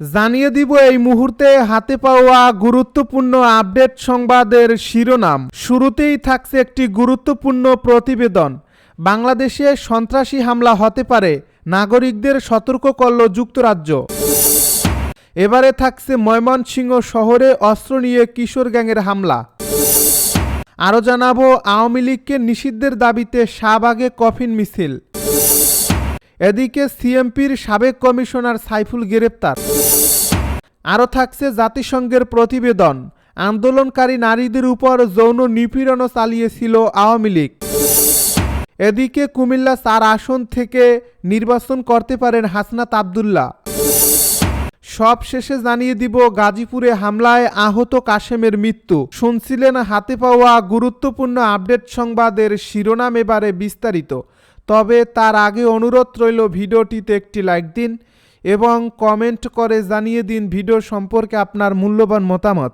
জানিয়ে দিব এই মুহূর্তে হাতে পাওয়া গুরুত্বপূর্ণ আপডেট সংবাদের শিরোনাম। শুরুতেই থাকছে একটি গুরুত্বপূর্ণ প্রতিবেদন। বাংলাদেশে সন্ত্রাসী হামলা হতে পারে, নাগরিকদের সতর্ক করল যুক্তরাজ্য। এবারে থাকছে ময়মনসিংহ শহরে অস্ত্র নিয়ে কিশোর গ্যাংয়ের হামলা। আরও জানাব, আওয়ামী লীগকে নিষিদ্ধের দাবিতে শাহবাগে কফিন মিছিল। এদিকে সিএমপির সাবেক কমিশনার সাইফুল গ্রেপ্তার। আরও থাকছে জাতিসংঘের প্রতিবেদন। আন্দোলনকারী নারীদের উপর যৌন নিপীড়নও চালিয়েছিল আওয়ামী লীগ। এদিকে কুমিল্লা চার আসন থেকে নির্বাচন করতে পারেন হাসনাত আবদুল্লাহ। সব শেষে জানিয়ে দিব, গাজীপুরে হামলায় আহত কাশেমের মৃত্যু। শুনছিলেন হাতে পাওয়া গুরুত্বপূর্ণ আপডেট সংবাদের শিরোনাম এবারে বিস্তারিত। তবে তার আগে অনুরোধ রইল ভিডিওটিতে একটি লাইক দিন এবং কমেন্ট করে জানিয়ে দিন ভিডিও সম্পর্কে আপনার মূল্যবান মতামত।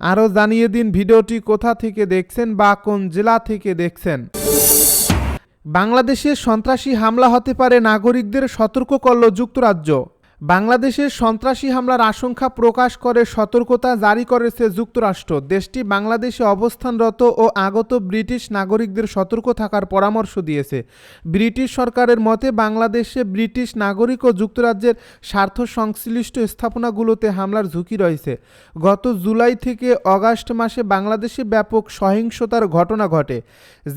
আরও জানিয়ে দিন ভিডিওটি কোথা থেকে দেখছেন বা কোন জেলা থেকে দেখছেন। বাংলাদেশে সন্ত্রাসী হামলা হতে পারে, নাগরিকদের সতর্ক করল যুক্তরাজ্য। বাংলাদেশের সন্ত্রাসী হামলার আশঙ্কা প্রকাশ করে সতর্কতা জারি করেছে যুক্তরাষ্ট্র। দেশটি বাংলাদেশে অবস্থানরত ও আগত ব্রিটিশ নাগরিকদের সতর্ক থাকার পরামর্শ দিয়েছে। ব্রিটিশ সরকারের মতে, বাংলাদেশে ব্রিটিশ নাগরিক ও যুক্তরাজ্যের স্বার্থ সংশ্লিষ্ট স্থাপনাগুলোতে হামলার ঝুঁকি রয়েছে। গত জুলাই থেকে অগাস্ট মাসে বাংলাদেশে ব্যাপক সহিংসতার ঘটনা ঘটে,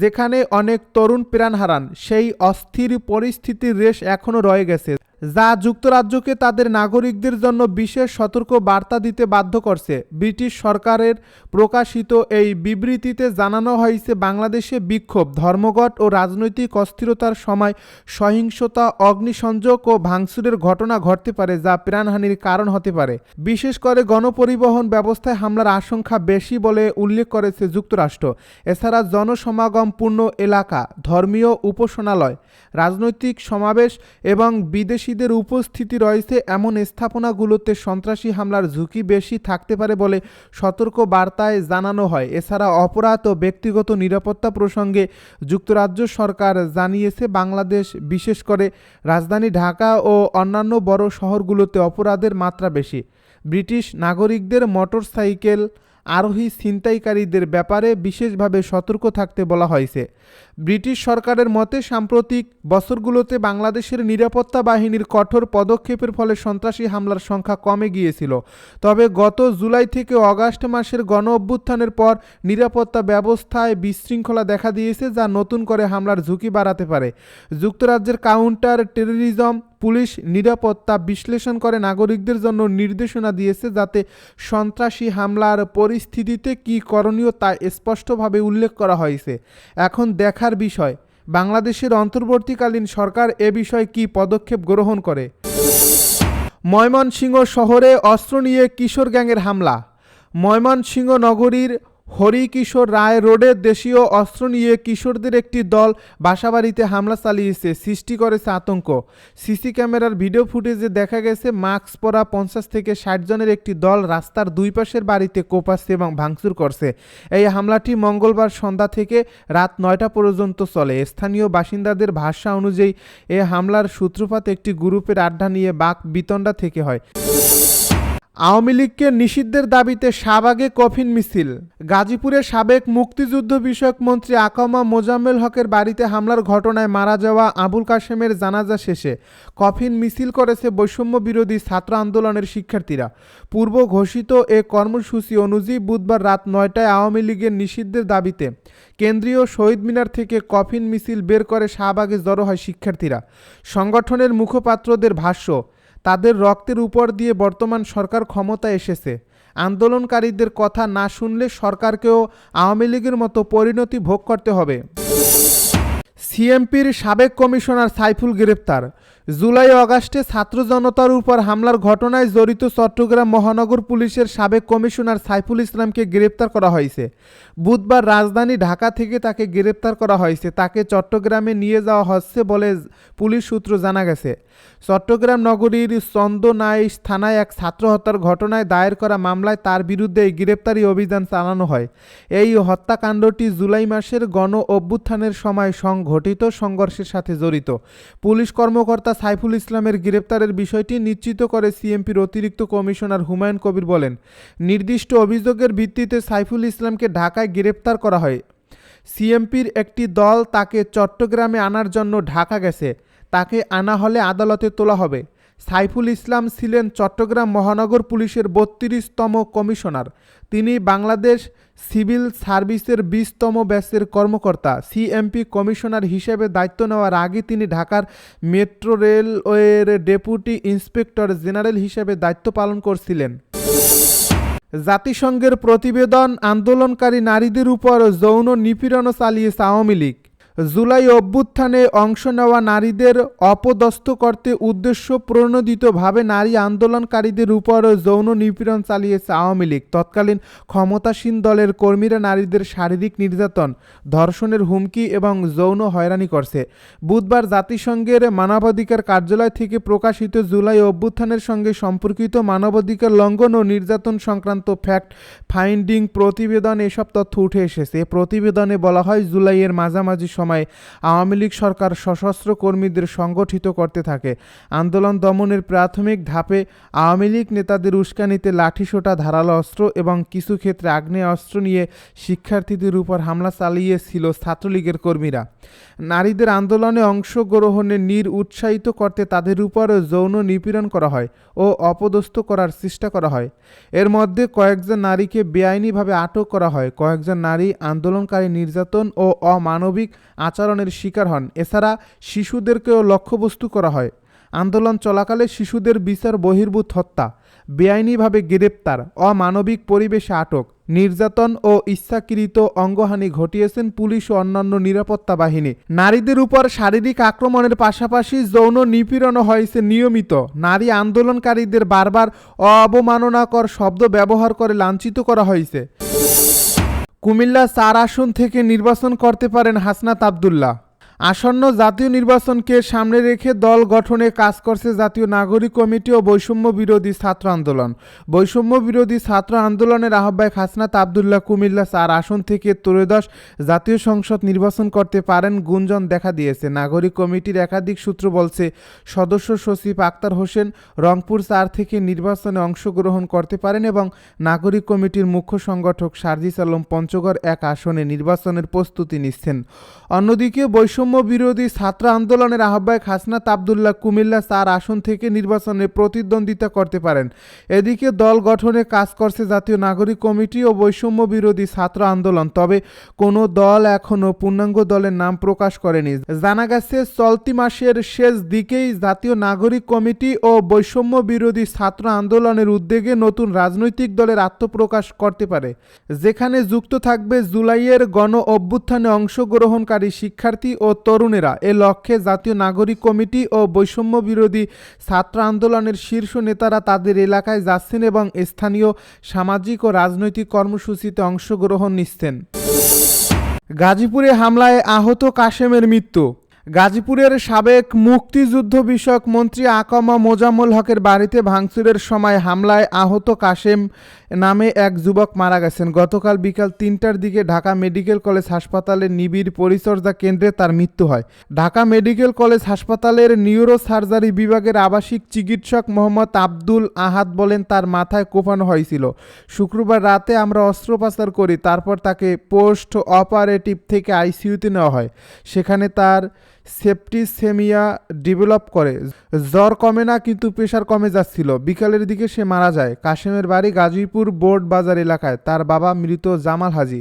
যেখানে অনেক তরুণ প্রাণ হারান। সেই অস্থির পরিস্থিতির রেশ এখনও রয়ে গেছে। যা যুক্তরাজ্যকে তাদের নাগরিকদের জন্য বিশেষ সতর্ক বার্তা দিতে বাধ্য করছে। ব্রিটিশ সরকারের প্রকাশিত এই বিবৃতিতে জানানো হয়েছে, বাংলাদেশে বিক্ষোভ, ধর্মঘট ও রাজনৈতিক অস্থিরতার সময় সহিংসতা, অগ্নিসংযোগ ও ভাঙচুরের ঘটনা ঘটতে পারে যা প্রাণহানির কারণ হতে পারে। বিশেষ করে গণপরিবহন ব্যবস্থায় হামলার আশঙ্কা বেশি বলে উল্লেখ করেছে যুক্তরাষ্ট্র। এছাড়া জনসমাগমপূর্ণ এলাকা, ধর্মীয় উপাসনালয়, রাজনৈতিক সমাবেশ এবং বিদেশিদের উপস্থিতি রয়েছে এমন স্থাপনাগুলোতে সন্ত্রাসী হামলার ঝুঁকি বেশি থাকতে পারে বলে সতর্ক বার্তায় জানানো হয়। এছাড়া অপরাধ ও ব্যক্তিগত নিরাপত্তা প্রসঙ্গে যুক্তরাজ্য সরকার জানিয়েছে, বাংলাদেশ বিশেষ করে রাজধানী ঢাকা ও অন্যান্য বড় শহরগুলোতে অপরাধের মাত্রা বেশি। ব্রিটিশ নাগরিকদের মোটরসাইকেল আরোহী ছিনতাইকারীদের ব্যাপারে বিশেষভাবে সতর্ক থাকতে বলা হয়েছে। ব্রিটিশ সরকারের মতে, সাম্প্রতিক বছরগুলোতে বাংলাদেশের নিরাপত্তা বাহিনীর কঠোর পদক্ষেপের ফলে সন্ত্রাসী হামলার সংখ্যা কমে গিয়েছিল। তবে গত জুলাই থেকে অগাস্ট মাসের গণ অভ্যুত্থানের পর নিরাপত্তা ব্যবস্থায় বিশৃঙ্খলা দেখা দিয়েছে, যা নতুন করে হামলার ঝুঁকি বাড়াতে পারে। যুক্তরাজ্যের কাউন্টার টেরোরিজম পুলিশ নিরাপত্তা বিশ্লেষণ করে নাগরিকদের জন্য নির্দেশনা দিয়েছে, যাতে সন্ত্রাসী হামলার পরিস্থিতিতে কী করণীয় তা স্পষ্টভাবে উল্লেখ করা হয়েছে। এখন দেখার বিষয়। বাংলাদেশের অন্তর্বর্তীকালীন সরকার এ বিষয়ে কি পদক্ষেপ গ্রহণ করে? ময়মনসিংহ শহরে অস্ত্র নিয়ে কিশোর গ্যাংয়ের হামলা। ময়মনসিংহ নগরীর হরিকিশোর রায় রোডে দেশীয় অস্ত্র নিয়ে কিশোরদের একটি দল বাসাবাড়িতে হামলা চালিয়েছে, সৃষ্টি করেছে আতঙ্ক। সিসি ক্যামেরার ভিডিও ফুটেজে দেখা গেছে, মাস্ক পরা পঞ্চাশ থেকে ষাট জনের একটি দল রাস্তার দুই পাশের বাড়িতে কোপাচ্ছে এবং ভাঙচুর করছে। এই হামলাটি মঙ্গলবার সন্ধ্যা থেকে রাত নয়টা পর্যন্ত চলে। স্থানীয় বাসিন্দাদের ভাষা অনুযায়ী, এ হামলার সূত্রপাত একটি গ্রুপের আড্ডা নিয়ে বাক বিতণ্ডা থেকে হয়। আওয়ামী লীগকে নিষিদ্ধের দাবিতে শাহবাগে কফিন মিছিল। গাজীপুরের সাবেক মুক্তিযুদ্ধ বিষয়ক মন্ত্রী আকামা মোজাম্মেল হকের বাড়িতে হামলার ঘটনায় মারা যাওয়া আবুল কাশেমের জানাজা শেষে কফিন মিছিল করেছে বৈষম্য বিরোধী ছাত্র আন্দোলনের শিক্ষার্থীরা। পূর্ব ঘোষিত এ কর্মসূচি অনুযায়ী বুধবার রাত নয়টায় আওয়ামী লীগের নিষিদ্ধের দাবিতে কেন্দ্রীয় শহীদ মিনার থেকে কফিন মিছিল বের করে শাহবাগে জড়ো হয় শিক্ষার্থীরা। সংগঠনের মুখপাত্রদের ভাষ্য তাদের রক্তের উপর দিয়ে বর্তমান সরকার ক্ষমতা এসেছে। আন্দোলনকারীদের কথা না শুনলে সরকারকেও আওয়ামী লীগের মতো পরিণতি ভোগ করতে হবে। সিএমপির সাবেক কমিশনার সাইফুল গ্রেপ্তার। জুলাই অগাস্টে ছাত্র জনতার উপর হামলার ঘটনায় জড়িত চট্টগ্রাম মহানগর পুলিশের সাবেক কমিশনার সাইফুল ইসলামকে গ্রেপ্তার করা হয়েছে। বুধবার রাজধানী ঢাকা থেকে তাকে গ্রেপ্তার করা হয়েছে। তাকে চট্টগ্রামে নিয়ে যাওয়া হচ্ছে বলে পুলিশ সূত্র জানা গেছে। চট্টগ্রাম নগরীর চন্দনাইশ থানায় এক ছাত্র হত্যার ঘটনায় দায়ের করা মামলায় তার বিরুদ্ধে এই গ্রেপ্তারি অভিযান চালানো হয়। এই হত্যাকাণ্ডটি জুলাই মাসের গণ অভ্যুত্থানের সময় সংঘটিত, সংঘর্ষের সাথে জড়িত। পুলিশ কর্মকর্তা সাইফুল ইসলামের গ্রেপ্তারের বিষয়টি নিশ্চিত করে সিএমপির অতিরিক্ত কমিশনার হুমায়ুন কবির বলেন, নির্দিষ্ট অভিযোগের ভিত্তিতে সাইফুল ইসলামকে ঢাকায় গ্রেপ্তার করা হয়। সিএমপির একটি দল তাকে চট্টগ্রামে আনার জন্য ঢাকা গেছে। তাকে আনা হলে আদালতে তোলা হবে। সাইফুল ইসলাম ছিলেন চট্টগ্রাম মহানগর পুলিশের বত্রিশতম কমিশনার। তিনি বাংলাদেশ সিভিল সার্ভিসের বিশতম ব্যাচের কর্মকর্তা। সিএমপি কমিশনার হিসেবে দায়িত্ব নেওয়ার আগে তিনি ঢাকার মেট্রো রেলওয়ের ডেপুটি ইন্সপেক্টর জেনারেল হিসেবে দায়িত্ব পালন করছিলেন। জাতিসংঘের প্রতিবেদন, আন্দোলনকারী নারীদের উপর যৌন নিপীড়ন চালিয়েছে আওয়ামী লীগ। জুলাই অভ্যুত্থানে অংশ নেওয়া নারীদের অপদস্থ করতে উদ্দেশ্য প্রণোদিতভাবে নারী আন্দোলনকারীদের উপর যৌন নিপীড়ন চালিয়েছে আওয়ামী লীগ। তৎকালীন ক্ষমতাসীন দলের কর্মীরা নারীদের শারীরিক নির্যাতন, ধর্ষণের হুমকি এবং যৌন হয়রানি করছে। বুধবার জাতিসংঘের মানবাধিকার কার্যালয় থেকে প্রকাশিত জুলাই অভ্যুত্থানের সঙ্গে সম্পর্কিত মানবাধিকার লঙ্ঘন ও নির্যাতন সংক্রান্ত ফ্যাক্ট ফাইন্ডিং প্রতিবেদন এসব তথ্য উঠে এসেছে। প্রতিবেদনে বলা হয়, জুলাইয়ের মাঝামাঝি সময় আওয়ামী লীগ সরকার সশস্ত্র কর্মীদের সংগঠিত করতে থাকে। আন্দোলন দমনের প্রাথমিক ধাপে আওয়ামী লীগ নেতাদের উস্কানিতে লাঠিসোঁটা, ধারালো অস্ত্র এবং কিছু ক্ষেত্রে আগ্নেয় অস্ত্র নিয়ে শিক্ষার্থীদের উপর হামলা চালিয়েছিল ছাত্রলীগের কর্মীরা। নারীদের আন্দোলনে অংশগ্রহণে নির উৎসাহিত করতে তাদের উপর যৌন নিপীড়ন করা হয় ও অপদস্থ করার চেষ্টা করা হয়। এর মধ্যে কয়েকজন নারীকে বেআইনিভাবে আটক করা হয়। কয়েকজন নারী আন্দোলনকারী নির্যাতন ও অমানবিক আচরণের শিকার হন। এছাড়া শিশুদেরকেও লক্ষ্যবস্তু করা হয়। আন্দোলন চলাকালে শিশুদের বিচার বহির্ভূত হত্যা, বেআইনিভাবে গ্রেপ্তার, অমানবিক পরিবেশে আটক, নির্যাতন ও ইচ্ছাকৃত অঙ্গহানি ঘটিয়েছেন পুলিশ ও অন্যান্য নিরাপত্তা বাহিনী। নারীদের উপর শারীরিক আক্রমণের পাশাপাশি যৌন নিপীড়নও হয়েছে নিয়মিত। নারী আন্দোলনকারীদের বারবার অবমাননাকর শব্দ ব্যবহার করে লাঞ্ছিত করা হয়েছে। কুমিল্লা চার আসন থেকে নির্বাচন করতে পারেন হাসনাত আবদুল্লাহ। আসন্ন জাতীয় নির্বাচনকে সামনে রেখে দল গঠনে কাজ করছে জাতীয় নাগরিক কমিটি ও বৈষম্য বিরোধী ছাত্র আন্দোলন। বৈষম্য বিরোধী ছাত্র আন্দোলনের আহ্বায়ক হাসনাত আবদুল্লাহ কুমিল্লা চার আসন থেকে ত্রয়োদশ জাতীয় সংসদ নির্বাচন করতে পারেন গুঞ্জন দেখা দিয়েছে। নাগরিক কমিটির একাধিক সূত্র বলছে, সদস্য সচিব আক্তার হোসেন রংপুর চার থেকে নির্বাচনে অংশগ্রহণ করতে পারেন এবং নাগরিক কমিটির মুখ্য সংগঠক সার্জিস আলম পঞ্চগড় এক আসনে নির্বাচনের প্রস্তুতি নিচ্ছেন। অন্যদিকে বৈষম্য বিরোধী ছাত্র আন্দোলনের আহ্বায়ক হাসনাত আবদুল্লাহ কুমিল্লা চার আসন থেকে নির্বাচনে প্রতিদ্বন্দ্বিতা করতে পারেন। এদিকে দল গঠনে কাজ করছে জাতীয় নাগরিক কমিটি ও বৈষম্য বিরোধী ছাত্র আন্দোলন, তবে কোনো দল এখনও পূর্ণাঙ্গ দলের নাম প্রকাশ করেনি। জানা গেছে, চলতি মাসের শেষ দিকেই জাতীয় নাগরিক কমিটি ও বৈষম্য বিরোধী ছাত্র আন্দোলনের উদ্যোগে নতুন রাজনৈতিক দলের আত্মপ্রকাশ করতে পারে। যেখানে যুক্ত থাকবে জুলাইয়ের গণ অভ্যুত্থানে অংশগ্রহণকারী শিক্ষার্থী ও তরুণেরা এ লক্ষ্যে জাতীয় নাগরিক কমিটি ও বৈষম্য বিরোধী ছাত্র আন্দোলনের শীর্ষ নেতারা তাদের এলাকায় যাচ্ছেন এবং স্থানীয় সামাজিক ও রাজনৈতিক কর্মসূচিতে অংশগ্রহণ নিচ্ছেন। গাজীপুরে হামলায় আহত কাশেমের মৃত্যু। গাজীপুরের সাবেক মুক্তিযুদ্ধ বিষয়ক মন্ত্রী আকামা মোজাম্মল হকের বাড়িতে ভাঙচুরের সময় হামলায় আহত কাশেম নামে এক যুবক মারা গেছেন। গতকাল বিকাল তিনটার দিকে ঢাকা মেডিকেল কলেজ হাসপাতালের নিবিড় পরিচর্যা কেন্দ্রে তার মৃত্যু হয়। ঢাকা মেডিকেল কলেজ হাসপাতালের নিউরো সার্জারি বিভাগের আবাসিক চিকিৎসক মোহাম্মদ আব্দুল আহাদ বলেন, তার মাথায় কোপানো হয়েছিল। শুক্রবার রাতে আমরা অস্ত্রোপচার করি, তারপর তাকে পোস্ট অপারেটিভ থেকে আইসিইউতে নেওয়া হয়। সেখানে তার সেপটিসেমিয়া ডেভেলপ করে। জ্বর কমে না, কিন্তু প্রেশার কমে যাচ্ছিল। বিকালের দিকে সে মারা যায়। কাশেমের বাড়ি গাজীপুর বোর্ড বাজার এলাকায়। তার বাবা মৃত জামাল হাজি।